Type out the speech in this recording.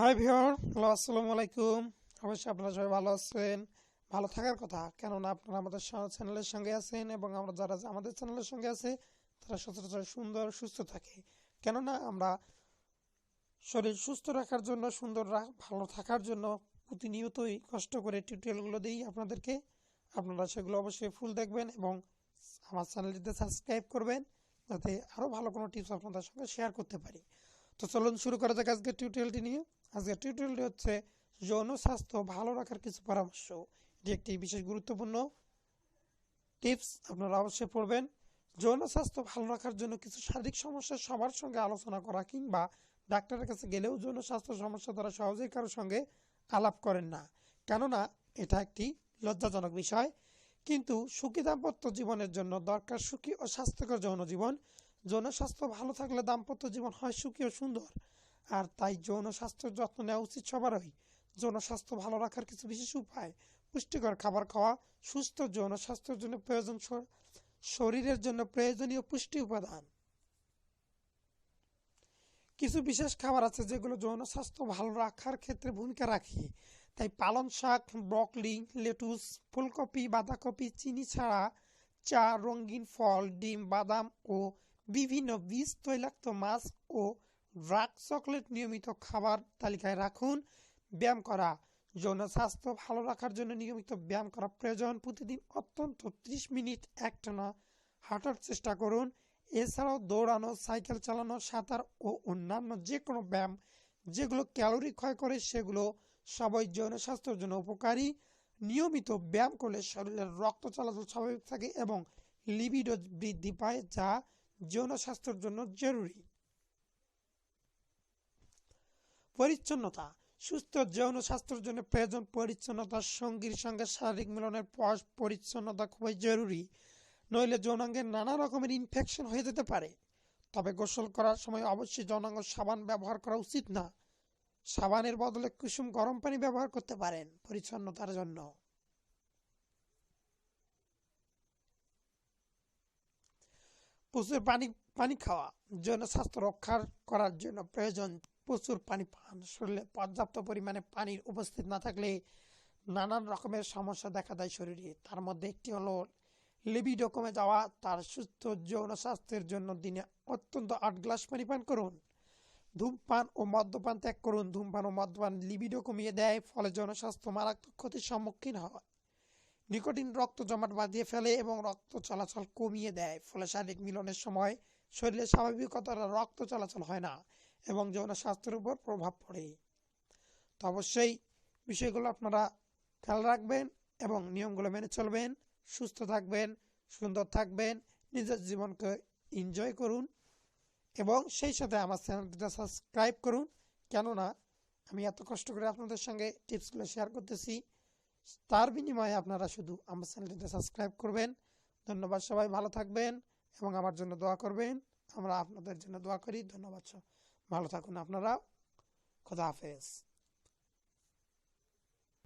High viewer hello আসসালামু আলাইকুম অবশ্যই আপনারা সবাই ভালো আছেন। ভালো থাকার কথা। কেননা আপনারা আমাদের চ্যানেলের সঙ্গে আছেন এবং আমরা যারা আমাদের চ্যানেলের সঙ্গে আছে, তারা সচরাচর সুন্দর, সুস্থ থাকে। কেননা আমরা শরীর সুস্থ রাখার জন্য, সুন্দর ভালো থাকার জন্য প্রতিনিয়তই কষ্ট করে টিউটোরিয়ালগুলো দিই আপনাদেরকে। আপনারা সেগুলো অবশ্যই ফুল দেখবেন এবং আমার চ্যানেলটিতে সাবস্ক্রাইব করবেন, যাতে আরও ভালো কোনো টিপস আপনাদের সঙ্গে শেয়ার করতে পারি। তো চলুন শুরু করা যাক আজকের টিউটোরিয়ালটি নিয়ে। আজকের টিউটোরিয়ালটি হচ্ছে যৌন স্বাস্থ্য ভালো রাখার কিছু পরামর্শ। এটি একটি বিশেষ গুরুত্বপূর্ণ টিপস আপনারা অবশ্যই পড়বেন। যৌন স্বাস্থ্য ভালো রাখার জন্য কিছু শারীরিক সমস্যা সবার সঙ্গে আলোচনা করা কিংবা ডাক্তারের কাছে গেলেও যৌন স্বাস্থ্য সমস্যা তারা সহজেই কারোর সঙ্গে আলাপ করেন না। কেননা, এটা একটি লজ্জাজনক বিষয়। কিন্তু সুখী দাম্পত্য জীবনের জন্য দরকার সুখী ও স্বাস্থ্যকর যৌন জীবন। যৌন স্বাস্থ্য ভালো থাকলে দাম্পত্য জীবন হয় সুখী ও সুন্দর। আর তাই যৌন স্বাস্থ্যের যত্ন নেওয়া উচিত সবারই। যৌন স্বাস্থ্য ভালো রাখার কিছু বিশেষ উপায়? পুষ্টিকর খাবার খাওয়া, সুস্থ যৌন স্বাস্থ্যের জন্য প্রয়োজন শরীরের জন্য প্রয়োজনীয় পুষ্টি উপাদান। কিছু বিশেষ খাবার আছে যেগুলো যৌন স্বাস্থ্য ভালো রাখার ক্ষেত্রে ভূমিকা রাখে। তাই পালং শাক, ব্রকলি, লেটুস, ফুলকপি, বাঁধাকপি, চিনি ছাড়া চা, রঙিন ফল, ডিম, বাদাম ও বিভিন্ন বীজ তৈলাক্ত মাছ ও ড্রাক চকলেট নিয়মিত খাবার তালিকায় রাখুন। ব্যায়াম করা, যৌন স্বাস্থ্য ভালো রাখার জন্য নিয়মিত ব্যায়াম করা প্রয়োজন। প্রতিদিন অত্যন্ত ত্রিশ মিনিট একটানা হাঁটার চেষ্টা করুন। এছাড়াও দৌড়ানো, সাইকেল চালানো, সাঁতার ও অন্যান্য যে কোনো ব্যায়াম যেগুলো ক্যালোরি ক্ষয় করে, সেগুলো সবাই যৌন স্বাস্থ্যের জন্য উপকারী। নিয়মিত ব্যায়াম করলে শরীরের রক্ত চলাচল স্বাভাবিক থাকে এবং লিবিডো বৃদ্ধি পায়, যা যৌন স্বাস্থ্যের জন্য জরুরি। পরিচ্ছন্নতা। সুস্থ যৌন স্বাস্থ্যের জন্য প্রয়োজন পরিচ্ছন্নতা, সঙ্গীর সঙ্গে শারীরিক মিলনের পর পরিচ্ছন্নতা খুবই জরুরি। নইলে যৌনাঙ্গের নানা রকমের ইনফেকশন হয়ে যেতে পারে। তবে গোসল করার সময় অবশ্যই যৌনাঙ্গ সাবান ব্যবহার করা উচিত না। সাবানের বদলে কুসুম গরম পানি ব্যবহার করতে পারেন পরিচ্ছন্নতার জন্য। প্রচুর পানি পানি খাওয়া জন্য স্বাস্থ্য রক্ষা করার জন্য প্রয়োজন। প্রচুর পানি পান। শরীরে পর্যাপ্ত পরিমাণে পানির উপস্থিত না থাকলে নানান রকমের সমস্যা দেখা দেয় শরীরে। তার মধ্যে একটি হলো লিবিডো কমে যাওয়া। তার সুস্থ যৌন স্বাস্থ্যের জন্য দিনে অত্যন্ত আট গ্লাস পানি পান করুন। ধূমপান ও মদ্যপান ত্যাগ করুন। ধূমপান ও মদ্যপান লিবিডো কমিয়ে দেয়, ফলে যৌন স্বাস্থ্য মারাত্মক ক্ষতির সম্মুখীন হয়। নিকোটিন রক্ত জমাট বাঁধিয়ে ফেলে এবং রক্ত চলাচল কমিয়ে দেয়। ফলে শারীরিক মিলনের সময় শরীরে স্বাভাবিকতার রক্ত চলাচল হয় না এবং যৌন স্বাস্থ্যের উপর প্রভাব পড়ে। তো অবশ্যই বিষয়গুলো আপনারা খেয়াল রাখবেন এবং নিয়মগুলো মেনে চলবেন। সুস্থ থাকবেন, সুন্দর থাকবেন, নিজের জীবনকে এনজয় করুন এবং সেই সাথে আমার চ্যানেলটা সাবস্ক্রাইব করুন। কেননা, আমি এত কষ্ট করে আপনাদের সঙ্গে টিপসগুলো শেয়ার করতেছি। তার বিনিময়ে আপনারা শুধু আমার চ্যানেলটিতে সাবস্ক্রাইব করবেন। ধন্যবাদ সবাই, ভালো থাকবেন এবং আমার জন্য দোয়া করবেন। আমরা আপনাদের জন্য দোয়া করি। ধন্যবাদ ভালো থাকুন আপনারা। খোদা হাফেজ।